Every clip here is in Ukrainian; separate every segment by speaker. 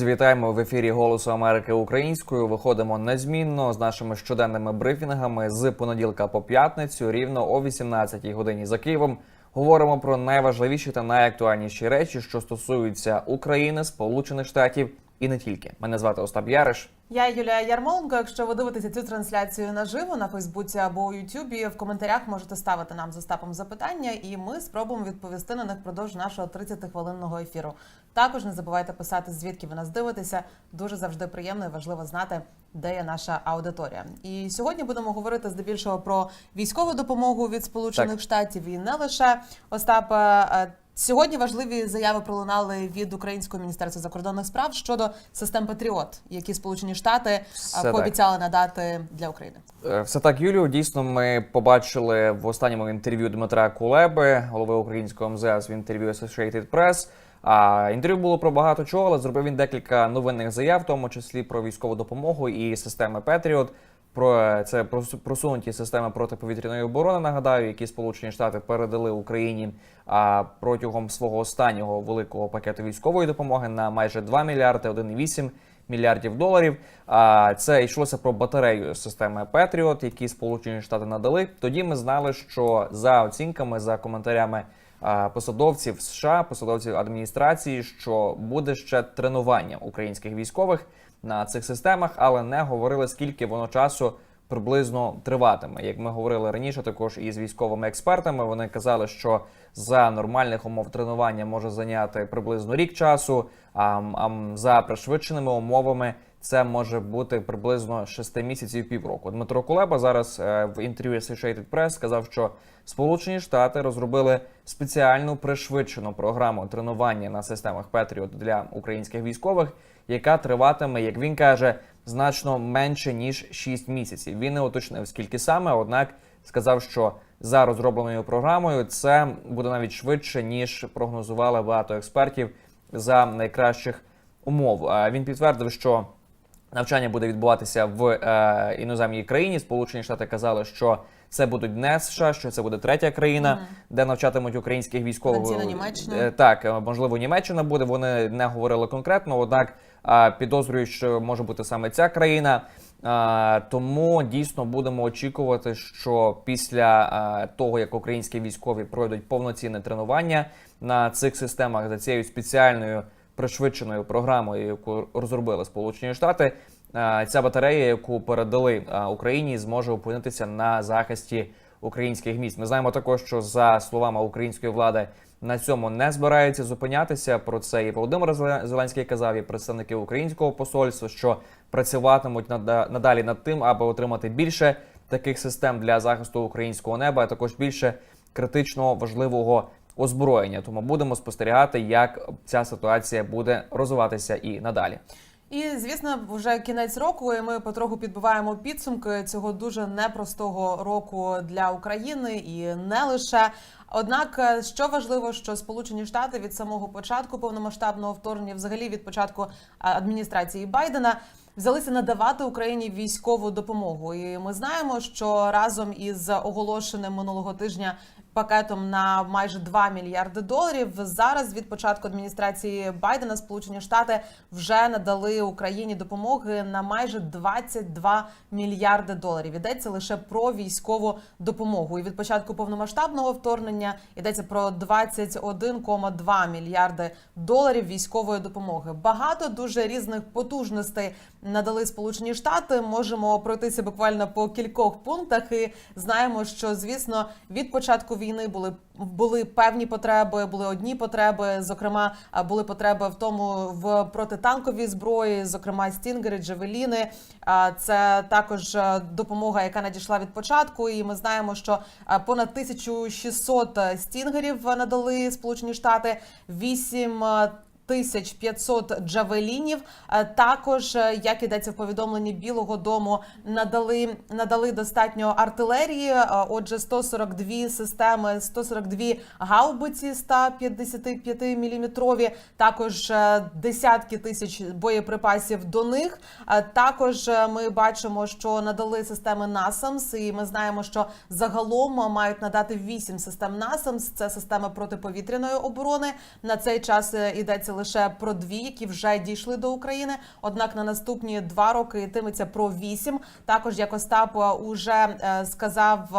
Speaker 1: Друзі, вітаємо в ефірі Голосу Америки українською. Виходимо незмінно з нашими щоденними брифінгами з понеділка по п'ятницю, рівно о 18-й годині за Києвом. Говоримо про найважливіші та найактуальніші речі, що стосуються України, Сполучених Штатів і не тільки. Мене звати Остап Яриш.
Speaker 2: Я Юлія Ярмоленко. Якщо ви дивитеся цю трансляцію наживо на Фейсбуці або у Ютубі, в коментарях можете ставити нам з Остапом запитання, і ми спробуємо відповісти на них впродовж нашого 30-хвилинного ефіру. Також не забувайте писати, звідки ви нас дивитеся. Дуже завжди приємно і важливо знати, де є наша аудиторія. І сьогодні будемо говорити здебільшого про військову допомогу від Сполучених
Speaker 1: Так.
Speaker 2: Штатів і не лише Остапа. е, Сьогодні важливі заяви пролунали від Українського міністерства закордонних справ щодо систем Патріот, які Сполучені Штати е,
Speaker 1: Все так.
Speaker 2: пообіцяли надати для України.
Speaker 1: Е, Все так, Юлію. Дійсно, ми побачили в останньому інтерв'ю Дмитра Кулеби, голови українського МЗС в інтерв'ю Associated Press. А інтерв'ю було про багато чого, але зробив він декілька новинних заяв, в тому числі про військову допомогу і системи Петріот. Про е, це прос- просунуті системи протиповітряної оборони. Нагадаю, які Сполучені Штати передали Україні протягом свого останнього великого пакету військової допомоги на майже 2 мільярди 1,8 мільярдів доларів. А це йшлося про батарею системи Петріот, які Сполучені Штати надали. Тоді ми знали, що за оцінками, за коментарями посадовців США, посадовців адміністрації, що буде ще тренування українських військових на цих системах, але не говорили скільки воно часу. Приблизно триватиме, як ми говорили раніше, також із військовими експертами. Вони казали, що за нормальних умов тренування може зайняти приблизно рік часу. А, а за пришвидшеними умовами це може бути приблизно 6 місяців півроку. Дмитро Кулеба зараз е, в інтерв'ю Associated Press сказав, що Сполучені Штати розробили спеціальну пришвидшену програму тренування на системах Петріот для українських військових, яка триватиме, як він каже, значно менше ніж 6 місяців. Він не уточнив скільки саме, однак сказав, що за розробленою програмою це буде навіть швидше ніж прогнозували багато експертів за найкращих умов. Він підтвердив, що навчання буде відбуватися в е, іноземній країні. Сполучені Штати казали, що це будуть не США, що це буде третя країна, де навчатимуть українських військових.
Speaker 2: Німеччина.
Speaker 1: Е, Так, е, можливо, Німеччина буде. Вони не говорили конкретно, однак е, підозрюють, що може бути саме ця країна. Е, Тому дійсно будемо очікувати, що після е, того, як українські військові пройдуть повноцінне тренування на цих системах за цією спеціальною пришвидшеною програмою, яку розробили Сполучені Штати, ця батарея, яку передали Україні, зможе опинитися на захисті українських міст. Ми знаємо також, що за словами української влади на цьому не збираються зупинятися. Про це і Володимир Зеленський казав, і представники українського посольства, що працюватимуть нада- надалі над тим, аби отримати більше таких систем для захисту українського неба, а також більше критично важливого озброєння. Тому будемо спостерігати, як ця ситуація буде розвиватися і надалі.
Speaker 2: І звісно, вже кінець року, і ми потроху підбиваємо підсумки цього дуже непростого року для України і не лише. Однак, е, що важливо, що Сполучені Штати від самого початку повномасштабного вторгнення, взагалі від початку е, адміністрації Байдена, взялися надавати Україні військову допомогу. І ми знаємо, що разом із оголошеним минулого тижня пакетом на майже 2 мільярди доларів. Зараз від початку адміністрації Байдена Сполучені Штати вже надали Україні допомоги на майже 22 мільярди доларів. Йдеться лише про військову допомогу. І від початку повномасштабного вторгнення йдеться про 21,2 мільярди доларів військової допомоги. Багато дуже різних потужностей надали Сполучені Штати. Можемо пройтися буквально по кількох пунктах. І знаємо, що звісно від початку війни були були певні потреби, були одні потреби. Зокрема, були потреби в тому в протитанковій зброї, зокрема стінгери, джевеліни. Це також е, допомога, яка надійшла від початку. І ми знаємо, що е, понад 1600 стінгерів надали Сполучені Штати, 8 1500 джавелінів. Е, Також, е, як ідеться в повідомленні Білого Дому, надали надали достатньо артилерії. Е, Отже, 142 системи, 142 гаубиці 155 міліметрові. Також десятки тисяч боєприпасів до них. Також ми бачимо, що надали системи NASAMS, і ми знаємо, що загалом мають надати 8 систем NASAMS. Це системи протиповітряної оборони. На цей час йдеться лише про дві, які вже дійшли до України. Однак на наступні два роки йтиметься про вісім. Також як Остап е, уже е, сказав,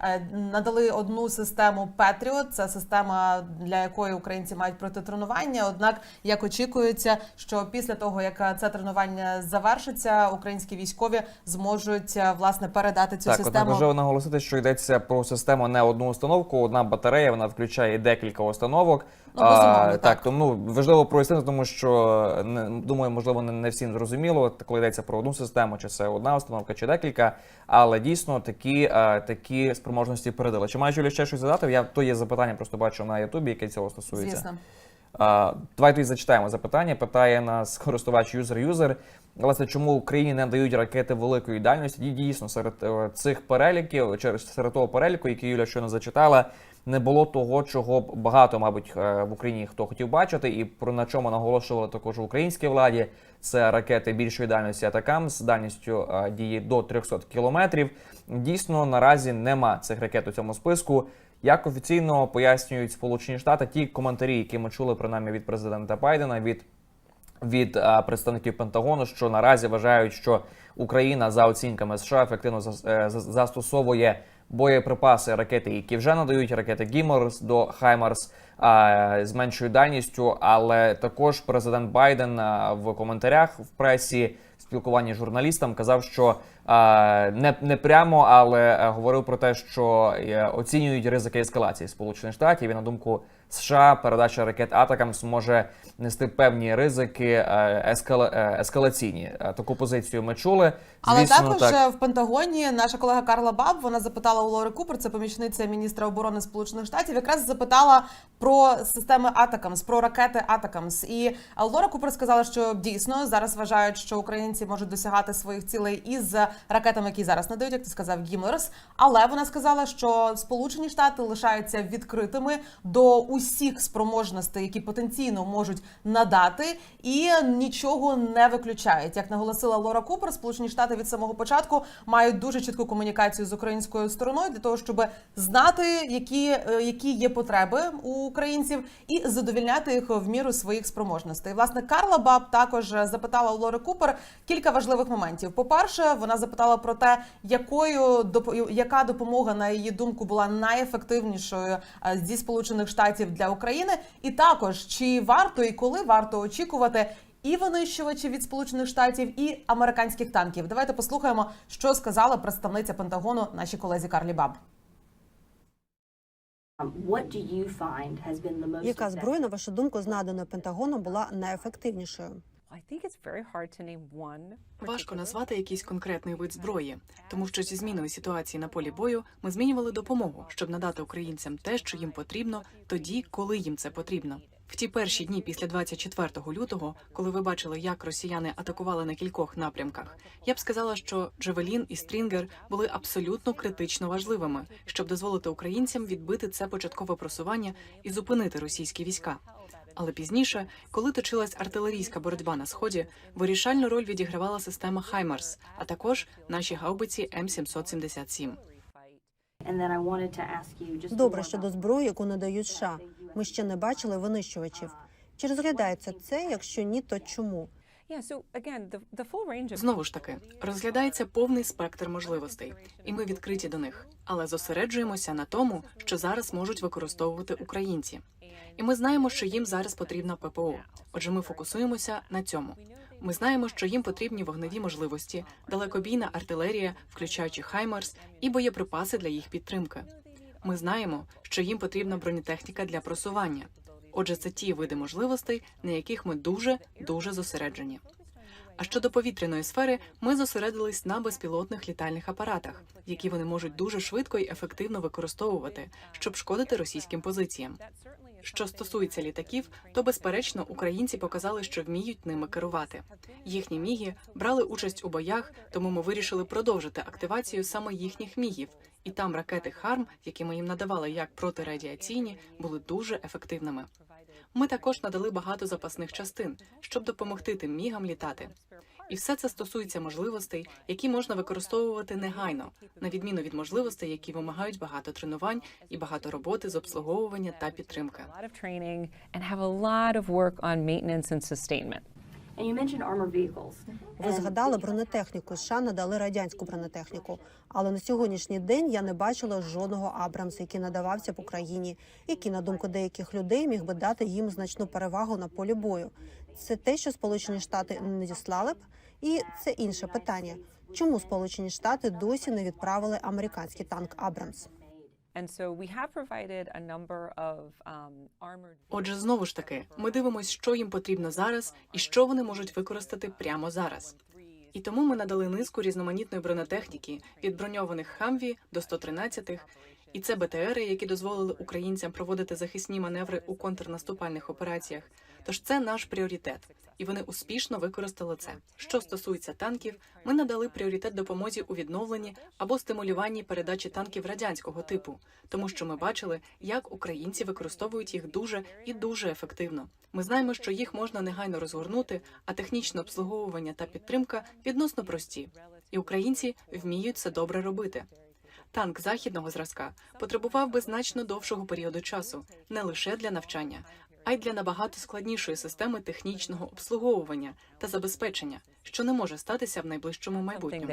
Speaker 2: е, надали одну систему Петріот. Це система, для якої українці мають пройти тренування. Однак, як очікується, що після того як це тренування завершиться, українські військові зможуть власне передати цю
Speaker 1: так,
Speaker 2: систему.
Speaker 1: важливо наголосити, що йдеться про систему не одну установку, одна батарея, вона включає декілька установок.
Speaker 2: Ну, безумовно, так.
Speaker 1: так, тому важливо прояснити, тому що не думаю, можливо, не, не всім зрозуміло, коли йдеться про одну систему, чи це одна установка, чи декілька. Але дійсно такі, е, такі спроможності передали. Чи має Юлія ще щось задати? Я то є запитання, просто бачу на Ютубі, яке цього стосується.
Speaker 2: Звісно.
Speaker 1: А, Давай тоді зачитаємо запитання. Питає нас користувач юзер-юзер. Власне, чому Україні не дають ракети великої дальності? Ді- Дійсно, серед е, цих переліків, через серед того переліку, який Юля щойно зачитала, не було того, чого багато, мабуть, е, в Україні хто хотів бачити, і про на чому наголошували також українській владі. Це ракети більшої дальності Атакам з дальністю е, дії до 300 кілометрів. Дійсно, наразі нема цих ракет у цьому списку. Як офіційно пояснюють Сполучені Штати, ті коментарі, які ми чули принаймні від президента Байдена, від від а, представників Пентагону, що наразі вважають, що Україна за оцінками США ефективно е, за- застосовує боєприпаси ракети, які вже надають ракети Гіморс до Хаймарс з меншою дальністю. Але також президент Байден в коментарях в пресі в спілкуванні з журналістам казав, що не, не прямо, але е, говорив про те, що е, оцінюють ризики ескалації Сполучених Штатів. І на думку США передача ракет Атакамс може нести певні ризики е, ескала, е, ескалаційні. Е, Таку позицію ми чули.
Speaker 2: Але
Speaker 1: Звісно,
Speaker 2: також
Speaker 1: так.
Speaker 2: в Пентагоні наша колега Карла Баб вона запитала у Лори Купер, це помічниця міністра оборони Сполучених Штатів, якраз запитала про системи Атакамс, про ракети Атакамс. І Лора Купер сказала, що дійсно зараз вважають, що українці можуть досягати своїх цілей із ракетами, які зараз надають, як ти сказав, Гімлерс. Але вона сказала, що Сполучені Штати лишаються відкритими до усіх спроможностей, які потенційно можуть надати, і нічого не виключають. Як наголосила Лора Купер, Сполучені Штати від самого початку мають дуже чітку комунікацію з українською стороною для того, щоб знати, які, е, які є потреби у українців, і задовільняти їх в міру своїх спроможностей. Власне, Карла Баб також запитала Лори Купер кілька важливих моментів. По перше, вона запитала про те, якою яка допомога на її думку була найефективнішою е, зі сполучених штатів для України, і також чи варто і коли варто очікувати. І винищувачі від сполучених штатів, і американських танків. Давайте послухаємо, що сказала представниця Пентагону нашій колезі Карлі Баб.
Speaker 3: Яка зброя, на вашу думку, знадана Пентагоном була найефективнішою?
Speaker 4: Важко назвати якийсь конкретний вид зброї, тому що зі зміною ситуації на полі бою ми змінювали допомогу, щоб надати українцям те, що їм потрібно, тоді, коли їм це потрібно. В ті перші дні після 24 лютого, коли ви бачили, як росіяни атакували на кількох напрямках, я б сказала, що Джевелін і Стрінгер були абсолютно критично важливими, щоб дозволити українцям відбити це початкове просування і зупинити російські війська. Але пізніше, коли точилась артилерійська боротьба на сході, вирішальну роль відігравала система Хаймарс, а також наші гаубиці М777.
Speaker 5: And then I wanted to ask you just
Speaker 3: Добре щодо зброї, яку надають США. Ми ще не бачили винищувачів. Чи розглядається це? Якщо ні, то чому?
Speaker 4: Знову ж таки, розглядається повний спектр можливостей, і ми відкриті до них, але зосереджуємося на тому, що зараз можуть використовувати українці. І ми знаємо, що їм зараз потрібна ППО. Отже, ми фокусуємося на цьому. Ми знаємо, що їм потрібні вогневі можливості, далекобійна артилерія, включаючи Хаймарс, і боєприпаси для їх підтримки. Ми знаємо, що їм потрібна бронетехніка для просування. Отже, це ті види можливостей, на яких ми дуже дуже зосереджені. А щодо повітряної сфери, ми зосередились на безпілотних літальних апаратах, які вони можуть дуже швидко і ефективно використовувати, щоб шкодити російським позиціям. Що стосується літаків, то безперечно українці показали, що вміють ними керувати. Їхні міги брали участь у боях, тому ми вирішили продовжити активацію саме їхніх мігів. І там ракети Харм, які ми їм надавали як протирадіаційні, були дуже ефективними. Ми також надали багато запасних частин, щоб допомогти тим мігам літати. І все це стосується можливостей, які можна використовувати негайно, на відміну від можливостей, які вимагають багато тренувань і багато роботи з обслуговування та підтримки.
Speaker 3: Ви згадали бронетехніку. США надали радянську бронетехніку. Але на сьогоднішній день я не бачила жодного Абрамса, який надавався б Україні, який, на думку деяких людей, міг би дати їм значну перевагу на полі бою. Це те, що Сполучені Штати не надіслали б, і це інше питання. Чому Сполучені Штати досі не відправили американський танк Абрамс?
Speaker 6: Um,
Speaker 4: Отже, знову ж таки, ми дивимося, що їм потрібно зараз і що вони можуть використати прямо зараз. І тому ми надали низку різноманітної бронетехніки від броньованих хамві до 113-х, і це БТРи, які дозволили українцям проводити захисні маневри у контрнаступальних операціях. Тож це наш пріоритет, і вони успішно використали це. Що стосується танків, ми надали пріоритет допомозі у відновленні або стимулюванні передачі танків радянського типу, тому що ми бачили, як українці використовують їх дуже і дуже ефективно. Ми знаємо, що їх можна негайно розгорнути, а технічне обслуговування та підтримка відносно прості, і українці вміють це добре робити. Танк західного зразка потребував би значно довшого періоду часу, не лише для навчання, а й для набагато складнішої системи технічного обслуговування та забезпечення, що не може статися в найближчому майбутньому.
Speaker 6: uh.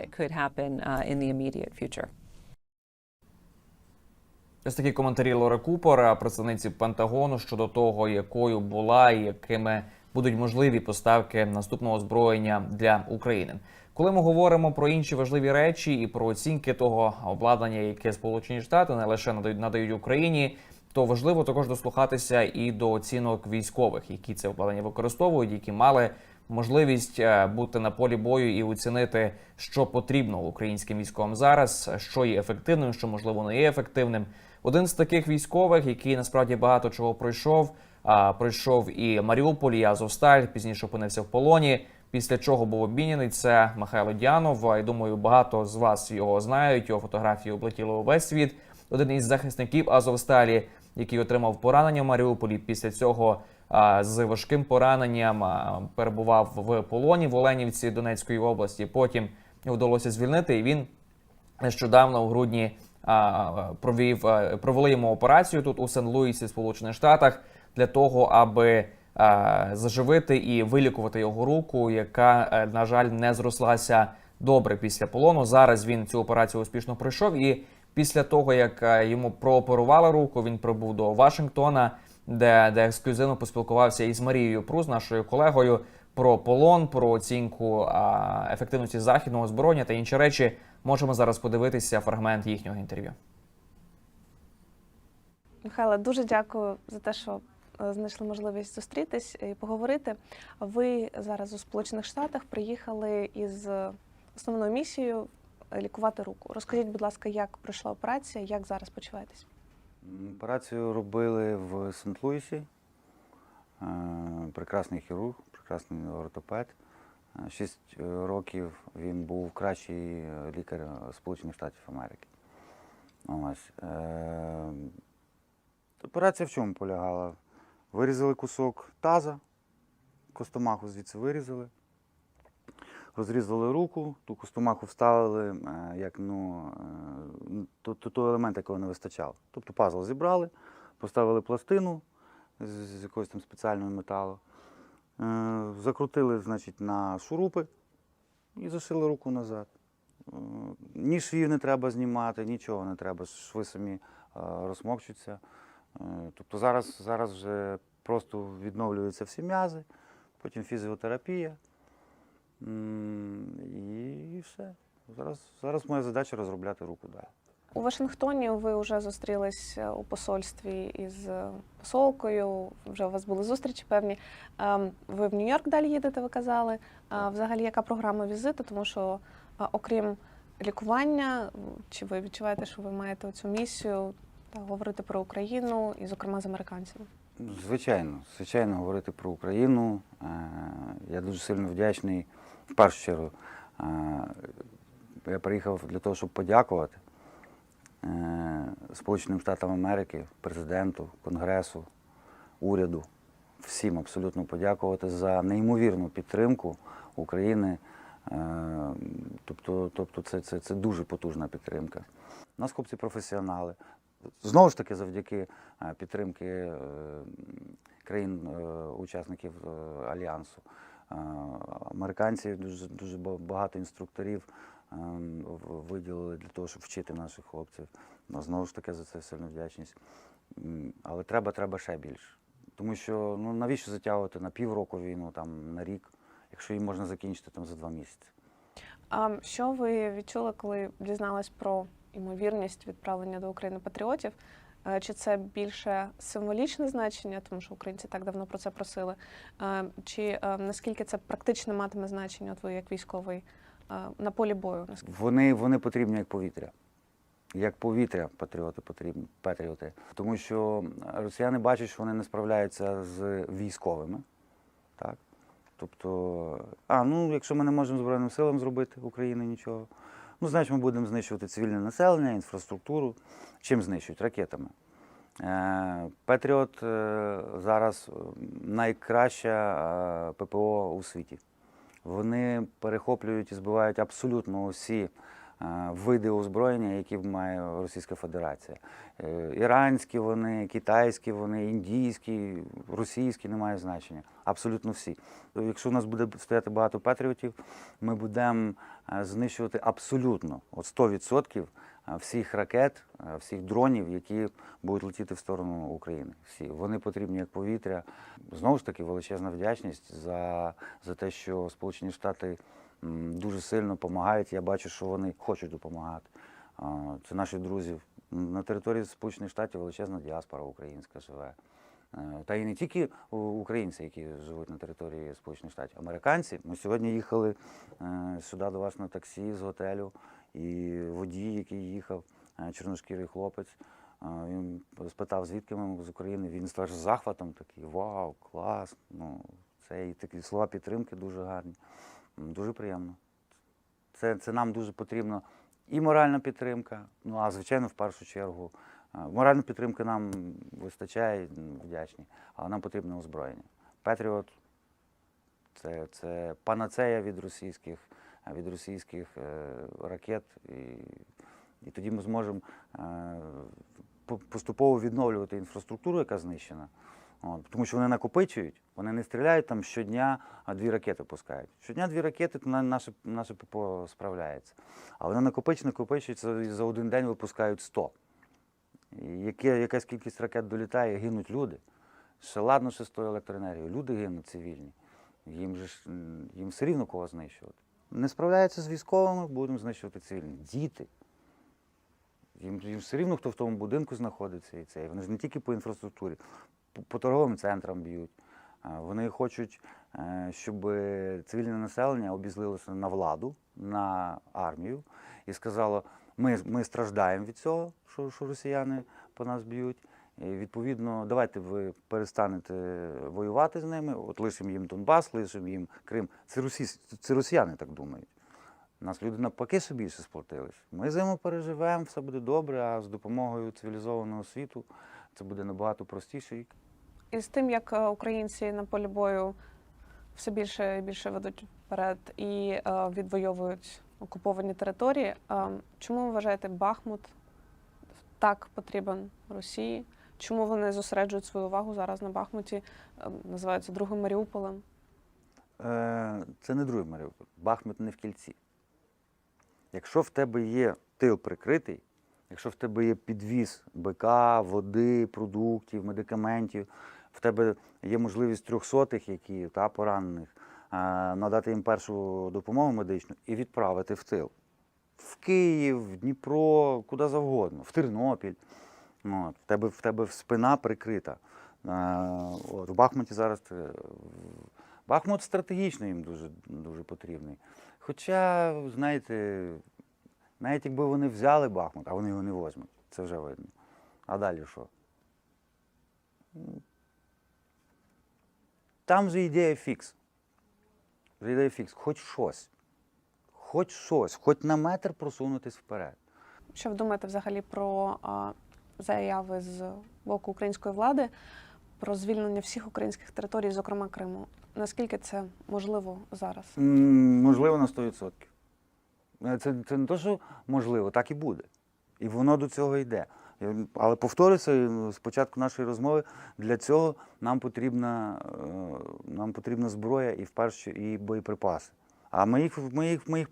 Speaker 1: Ось такі коментарі Лори Купера, представниці Пентагону щодо того, якою була і якими будуть можливі поставки наступного озброєння для України. Коли ми говоримо про інші важливі речі і про оцінки того обладнання, яке Сполучені Штати не лише надають, надають Україні, то важливо також дослухатися і до оцінок військових, які це обладнання використовують, які мали можливість е, бути на полі бою і оцінити, що потрібно українським військовим зараз, що є ефективним, що можливо не є ефективним. Один з таких військових, який насправді багато чого пройшов, а пройшов і Маріуполь, і Азовсталь, пізніше опинився в полоні. Після чого був обмінений, це Михайло Дянов. Я думаю, багато з вас його знають. Його фотографії облетіли увесь світ. Один із захисників Азовсталі, який отримав поранення в Маріуполі. Після цього з важким пораненням перебував в полоні в Оленівці Донецької області. Потім вдалося звільнити, і він нещодавно у грудні провів провели йому операцію тут у Сен-Луісі, Сполучених Штатах, для того, аби заживити і вилікувати його руку, яка, е, на жаль, не зрослася добре після полону. Зараз він цю операцію успішно пройшов. І після того, як е, йому прооперували руку, він прибув до Вашингтона, де, де ексклюзивно поспілкувався із Марією Прус, нашою колегою, про полон, про оцінку а, ефективності західного озброєння та інші речі. Можемо зараз подивитися фрагмент їхнього інтерв'ю.
Speaker 7: Михайло, дуже дякую за те, що е, знайшли можливість зустрітись і поговорити. Ви зараз у Сполучених Штатах приїхали із е, основною місією лікувати руку. Розкажіть, будь ласка, як пройшла операція, як зараз почуваєтесь?
Speaker 8: Операцію робили в Сент-Луісі. Е, Прекрасний хірург, прекрасний ортопед. Е, Шість е, років він був кращий лікар Сполучених Штатів Америки. Ось. Операція в чому полягала? Вирізали кусок таза, костомаху звідси вирізали, розрізали руку, ту костомаху вставили е, як ну, е, то, той елемент, якого не вистачало. Тобто пазл зібрали, поставили пластину з, якогось там спеціального металу, е, закрутили значить, на шурупи і зашили руку назад. Ні швів не треба знімати, нічого не треба, шви самі розмокчуться. Тобто зараз, зараз вже просто відновлюються всі м'язи, потім фізіотерапія. І все. Зараз, зараз моя задача розробляти руку далі.
Speaker 7: У Вашингтоні ви вже зустрілись е, у посольстві із е, посолкою. Вже у вас були зустрічі певні. Ем, Ви в Нью-Йорк далі їдете, ви казали. А Взагалі, яка програма візиту? Тому що, окрім лікування, чи ви відчуваєте, що ви маєте цю місію та говорити про Україну і, зокрема, з американцями?
Speaker 8: Звичайно, звичайно, говорити про Україну. Е, Я дуже сильно вдячний. В першу чергу, е, я приїхав для того, щоб подякувати е, Сполученим Штатам Америки, президенту, Конгресу, уряду всім абсолютно подякувати за неймовірну підтримку України. Е, Тобто, тобто це, це, це дуже потужна підтримка. У нас хлопці професіонали. Знову ж таки, завдяки підтримки країн-учасників Альянсу. Е, Американці дуже, дуже багато інструкторів е, виділили для того, щоб вчити наших хлопців. Ну, Знову ж таки, за це сильна вдячність. Але треба, треба ще більше. Тому що ну, навіщо затягувати на півроку війну, там, на рік, якщо її можна закінчити там, за два місяці.
Speaker 7: А що ви відчули, коли дізнались про ймовірність відправлення до України патріотів? Е, Чи це більше символічне значення, тому що українці так давно про це просили? Е, Чи е, наскільки це практично матиме значення, от ви як військовий на полі бою?
Speaker 8: Вони, вони потрібні як повітря. Як повітря патріоти потрібні, патріоти. Тому що росіяни бачать, що вони не справляються з військовими. Так? Тобто, а, ну, якщо ми не можемо Збройним силам зробити України нічого, ну, значить ми будемо знищувати цивільне населення, інфраструктуру. Чим знищують? Ракетами. Е, Патріот е, зараз е, найкраща ППО у світі. Вони перехоплюють і збивають абсолютно усі види озброєння, які має Російська Федерація. Е, Іранські вони, китайські вони, індійські, російські, немає значення. Абсолютно всі. Якщо у нас буде стояти багато патріотів, ми будемо е, знищувати абсолютно от 100% всіх ракет, е, всіх дронів, які будуть летіти в сторону України. Всі вони потрібні як повітря. Знову ж таки, величезна вдячність за, за те, що Сполучені Штати дуже сильно допомагають. Я бачу, що вони хочуть допомагати. Це наші друзі. На території Сполучених Штатів величезна діаспора українська живе. Е, Та і не тільки українці, які живуть на території Сполучених Штатів, американці. Ми сьогодні їхали е, сюди до вас на таксі з готелю, і водій, який їхав, е, чорношкірий хлопець, він спитав, звідки ми з України. Він став захватом такий, вау, клас. Ну, це і такі слова підтримки дуже гарні. Дуже приємно. Це, це нам дуже потрібно і моральна підтримка, ну а звичайно, в першу чергу. Моральна підтримка нам вистачає, вдячні, але нам потрібне озброєння. Петріот це, це панацея від російських, від російських е, ракет. І, і тоді ми зможемо е, поступово відновлювати інфраструктуру, яка знищена. От, тому що вони накопичують, вони не стріляють там щодня, а дві ракети пускають. Щодня дві ракети, то наше, наше ППО справляється. А вони накопичують, накопичуються і за один день випускають 100. І яке, якась кількість ракет долітає, гинуть люди. Ще ладно, що з тою електроенергією. Люди гинуть цивільні. Їм же їм все рівно кого знищувати. Не справляються з військовими, будемо знищувати цивільні. Діти. Їм, їм все рівно, хто в тому будинку знаходиться, і це. Вони ж не тільки по інфраструктурі, по, торговим центрам б'ють. Вони хочуть, е, щоб цивільне населення обізлилося на владу, на армію і сказало, ми, ми страждаємо від цього, що, що росіяни по нас б'ють. І відповідно, давайте ви перестанете воювати з ними, от лишимо їм Донбас, лишимо їм Крим. Це, росі... це росіяни так думають. Нас люди навпаки ще більше сплотились. Ми зиму переживемо, все буде добре, а з допомогою цивілізованого світу це буде набагато простіше.
Speaker 7: І з тим, як е, українці на полі бою все більше і більше ведуть вперед і е, відвоюють окуповані території, е, чому ви вважаєте Бахмут так потрібен Росії? Чому вони зосереджують свою увагу зараз на Бахмуті, називаються другим Маріуполем?
Speaker 8: Це не другий Маріуполь. Бахмут не в кільці. Якщо в тебе є тил прикритий, якщо в тебе є підвіз БК, води, продуктів, медикаментів, в тебе є можливість трьохсотих, які та поранених, е, надати їм першу допомогу медичну і відправити в тил. В Київ, в Дніпро, куди завгодно, в Тернопіль. От, в, тебе, в тебе спина прикрита. Е, от, в Бахмуті зараз е, Бахмут стратегічно їм дуже, дуже потрібний. Хоча, знаєте, навіть якби вони взяли Бахмут, а вони його не возьмуть, це вже видно. А далі що? Там же ідея фікс. Ідея фікс. Хоч щось. Хоч щось, хоч на метр просунутись вперед.
Speaker 7: Що ви думаєте взагалі про а, заяви з боку української влади про звільнення всіх українських територій, зокрема Криму. Наскільки це можливо зараз?
Speaker 8: М, Можливо, на 100%. Е, Це, це не те, що можливо, так і буде. І воно до цього йде. Але повторюся, е, з початку нашої розмови, для цього нам потрібна, е, нам потрібна зброя і вперше і боєприпаси. А ми їх, ми їх, ми їх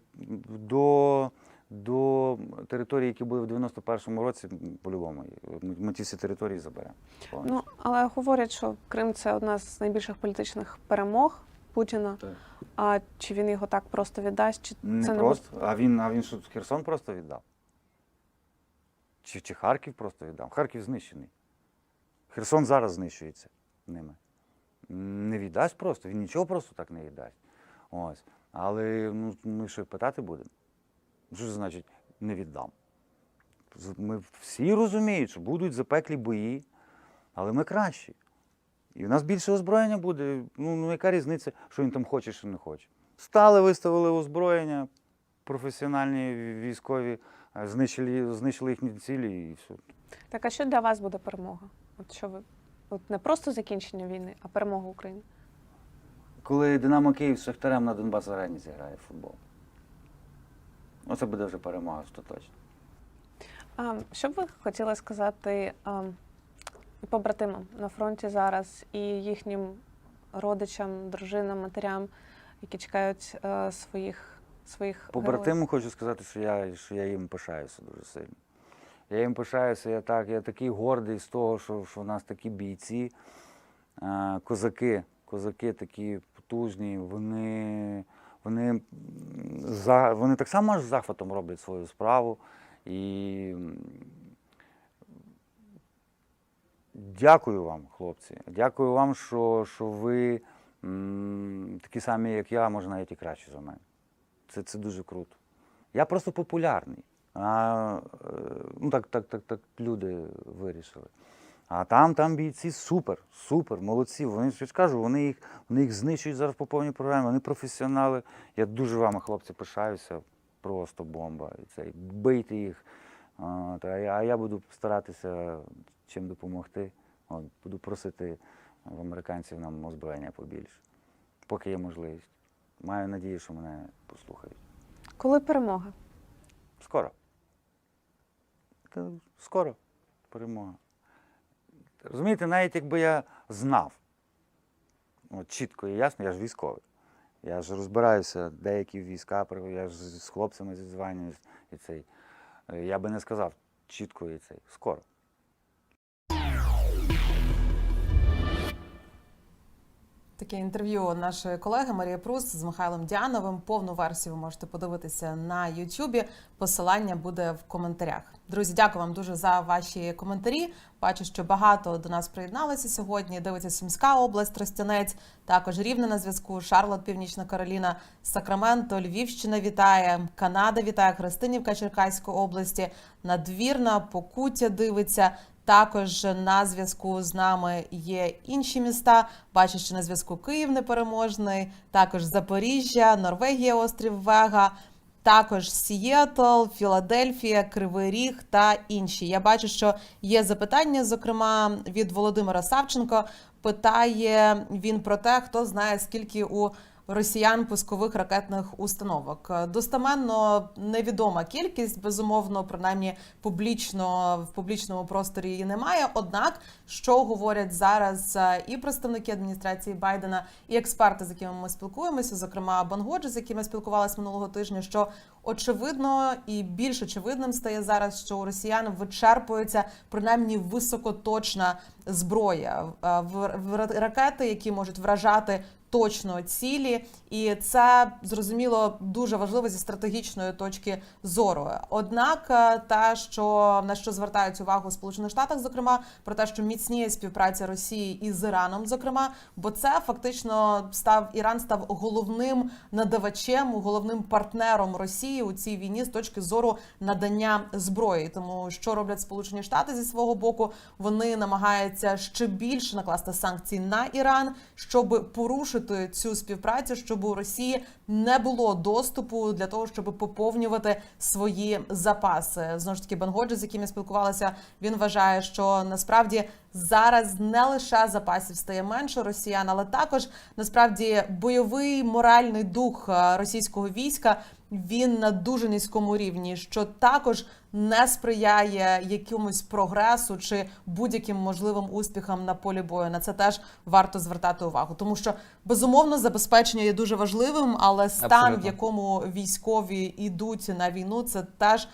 Speaker 8: до, до території, які були в 91-му році, по-любому, ми, ті всі території заберемо.
Speaker 7: Ну але говорять, що Крим це одна з найбільших політичних перемог Путіна.
Speaker 8: Так.
Speaker 7: А чи він його так просто віддасть? Чи
Speaker 8: Не
Speaker 7: це не
Speaker 8: просто. А він, а він що, Херсон просто віддав? Чи, чи Харків просто віддав? Харків знищений. Херсон зараз знищується ними. Не віддасть просто, він нічого просто так не віддасть. Ось. Але ну, ми що питати будемо? Що ж значить не віддам? Ми всі розуміють, що будуть запеклі бої, але ми кращі. І в нас більше озброєння буде. Ну, ну яка різниця, що він там хоче, що не хоче. Стали, виставили озброєння, професіональні військові, знищили, знищили їхні цілі і все.
Speaker 7: так? А що для вас буде перемога? От що ви от не просто закінчення війни, а перемога України?
Speaker 8: Коли Динамо Київ з Шахтарем на Донбас арені зіграє в футбол. Оце буде вже перемога, що точно.
Speaker 7: А, що б ви хотіли сказати а, і побратимам на фронті зараз і їхнім родичам, дружинам, матерям, які чекають е, своїх своїх?
Speaker 8: Побратиму хочу сказати, що я, що я їм пишаюся дуже сильно. Я їм пишаюся, я так, я такий гордий з того, що, що в нас такі бійці, козаки, козаки такі потужні, вони, вони, за, вони так само з захватом роблять свою справу. І дякую вам, хлопці. Дякую вам, що, що ви такі самі, як я, може навіть і кращі за мене. Це, це дуже круто. Я просто популярний. А, е, ну, так, так, так, так люди вирішили. А там, там бійці супер, супер, молодці. Вони ж кажу, вони їх, вони їх знищують зараз по повній програмі, вони професіонали. Я дуже вами, хлопці, пишаюся. Просто бомба. І цей, бийте їх. А, я- а я буду старатися чим допомогти. От, буду просити в американців нам озброєння побільше, поки є можливість. Маю надію, що мене послухають.
Speaker 7: Коли перемога?
Speaker 8: Скоро. Скоро перемога. Розумієте, навіть якби я знав, от чітко і ясно, я ж військовий. Я ж розбираюся, деякі війська, я ж з хлопцями зізванююсь і цей. Е, Я би не сказав чітко і цей. Скоро.
Speaker 2: Таке інтерв'ю нашої колеги Марії Прус з Михайлом Діановим. Повну версію ви можете подивитися на Ютубі. Посилання буде в коментарях. Друзі, дякую вам дуже за ваші коментарі. Бачу, що багато до нас приєдналися сьогодні. Дивиться Сумська область, Тростянець, також Рівне на зв'язку, Шарлот, Північна Кароліна, Сакраменто, Львівщина вітає, Канада вітає, Христинівка Черкаської області, Надвірна, Покуття дивиться. Також на зв'язку з нами є інші міста. Бачу, що на зв'язку Київ непереможний, також Запоріжжя, Норвегія, острів Вега, також Сієтл, Філадельфія, Кривий Ріг та інші. Я бачу, що є запитання, зокрема від Володимира Савченко. Питає він про те, хто знає, скільки у росіян пускових ракетних установок. Достеменно невідома кількість, безумовно, принаймні публічно в публічному просторі її немає. Однак, що говорять зараз е, і представники адміністрації Байдена, і експерти, з якими ми спілкуємося, зокрема Бангоджі, з якими спілкувалися минулого тижня, що очевидно і більш очевидним стає зараз, що у росіян вичерпується принаймні високоточна зброя Е, в ракети, які можуть вражати точно цілі, і це зрозуміло дуже важливо зі стратегічної точки зору. Однак, е, те, що на що звертають увагу Сполучених Штатах, зокрема, про те, що міцніє співпраця Росії із Іраном, зокрема, бо це фактично став Іран став головним надавачем, головним партнером Росії у цій війні з точки зору надання зброї. Тому що роблять Сполучені Штати зі свого боку, вони намагаються ще більше накласти санкції на Іран, щоб порушити збільшити цю співпрацю, щоб у Росії не було доступу для того, щоб поповнювати свої запаси. Знову ж таки, Бангоджі, з яким я спілкувалася, він вважає, що насправді зараз не лише запасів стає менше росіян, але також насправді бойовий моральний дух е, російського війська він на дуже низькому рівні, що також не сприяє якомусь прогресу чи будь-яким можливим успіхам на полі бою. На це теж варто звертати увагу, тому що безумовно забезпечення є дуже важливим, але стан,
Speaker 1: Абсолютно.
Speaker 2: в якому військові йдуть на війну, це теж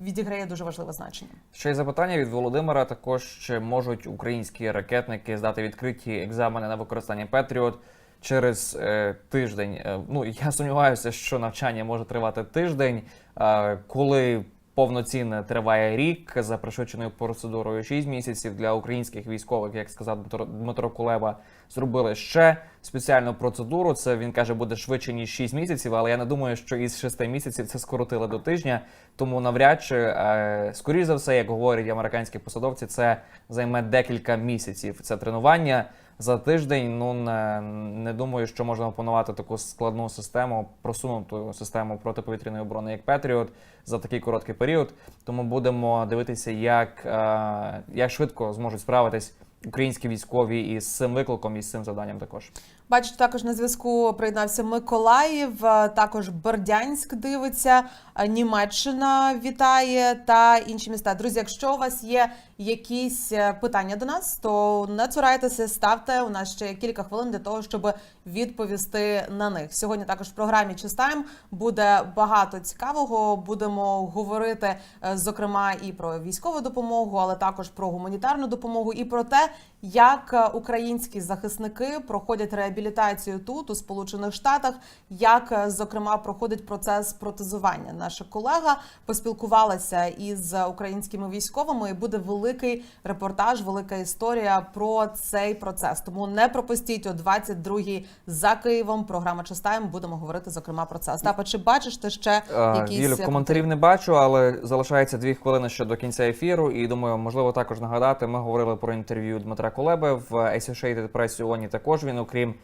Speaker 2: відіграє дуже важливе значення.
Speaker 1: Ще й запитання від Володимира. Також чи можуть українські ракетники здати відкриті екзамени на використання Петріот через е, тиждень? Е, ну я сумніваюся, що навчання може тривати тиждень, е, коли повноцінно триває рік за пришвидшеною процедурою 6 місяців для українських військових, як сказав Дмитро Кулеба, зробили ще спеціальну процедуру. Це він каже, буде швидше ніж 6 місяців, але я не думаю, що із 6 місяців це скоротили до тижня. Тому навряд чи, е, скоріш за все, як говорять американські посадовці, це займе декілька місяців. Це тренування за тиждень. Ну не, не думаю, що можна опанувати таку складну систему, просунуту систему протиповітряної оборони, як Петріот, за такий короткий період. Тому будемо дивитися, як, е, як швидко зможуть справитись українські військові із цим викликом і з цим завданням також.
Speaker 2: Бачу, також на зв'язку приєднався Миколаїв, е, також Бердянськ дивиться, е, Німеччина вітає та інші міста. Друзі, якщо у вас є якісь е, питання до нас, то не цурайтеся, ставте. У нас ще кілька хвилин для того, щоб відповісти на них. Сьогодні також в програмі Чистайм буде багато цікавого. Будемо говорити, е, зокрема, і про військову допомогу, але також про гуманітарну допомогу, і про те, як е, українські захисники проходять реабілітацію тут, у Сполучених Штатах, як зокрема проходить процес протезування. Наша колега поспілкувалася із українськими військовими. і Буде великий репортаж, велика історія про цей процес. Тому не пропустіть о 22-й за Києвом. Програма Чистайм. Будемо говорити зокрема про це. Остапа, чи бачиш ти ще
Speaker 1: Е,
Speaker 2: якісь
Speaker 1: Юлю, коментарів не бачу, але залишається дві хвилини ще до кінця ефіру. І думаю, можливо також нагадати. Ми говорили про інтерв'ю Дмитра Кулеби в Associated Press сьогодні. Також він, окрім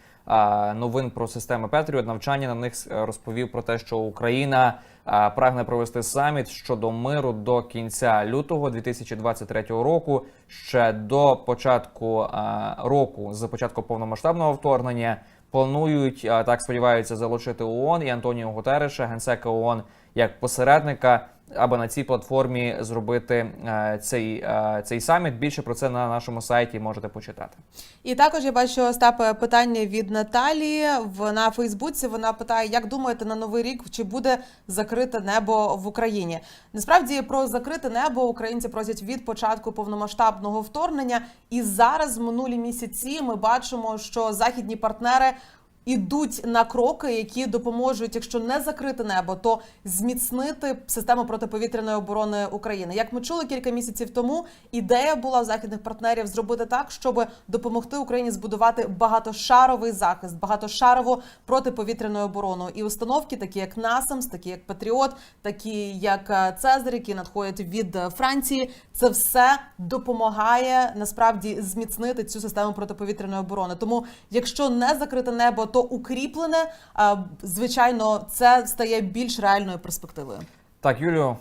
Speaker 1: новин про системи Patriot, навчання на них е, розповів про те, що Україна прагне провести саміт щодо миру до кінця лютого 2023 року. Ще до початку року, з початку повномасштабного вторгнення. Планують так сподіваються залучити ООН і Антоніо Гутереша, генсека ООН, як посередника, аби на цій платформі зробити е, цей, е, цей саміт. Більше про це на нашому сайті можете почитати.
Speaker 2: І також я бачу Остапе питання від Наталії на Фейсбуці. Вона питає, як думаєте на новий рік, чи буде закрите небо в Україні? Насправді про закрите небо українці просять від початку повномасштабного вторгнення. І зараз, в минулі місяці, ми бачимо, що західні партнери. Ідуть на кроки, які допоможуть, якщо не закрити небо, то зміцнити систему протиповітряної оборони України. Як ми чули кілька місяців тому, ідея була західних партнерів зробити так, щоб допомогти Україні збудувати багатошаровий захист, багатошарову протиповітряну оборону. І установки, такі як НАСАМС, такі як Патріот, такі як е, Цезар, які надходять від Франції, це все допомагає насправді зміцнити цю систему протиповітряної оборони. Тому, якщо не закрите небо, то укріплене, звичайно, це стає більш реальною перспективою.
Speaker 1: Так, Юлю,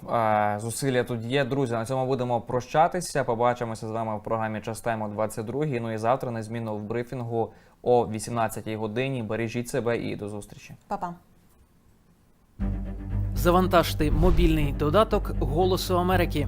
Speaker 1: зусилля тут є. Друзі, на цьому будемо прощатися. Побачимося з вами в програмі Частемо 22. Ну і завтра незмінно в брифінгу о 18 годині. Бережіть себе і до зустрічі.
Speaker 2: Па-па.
Speaker 9: Завантажте мобільний додаток Голосу Америки.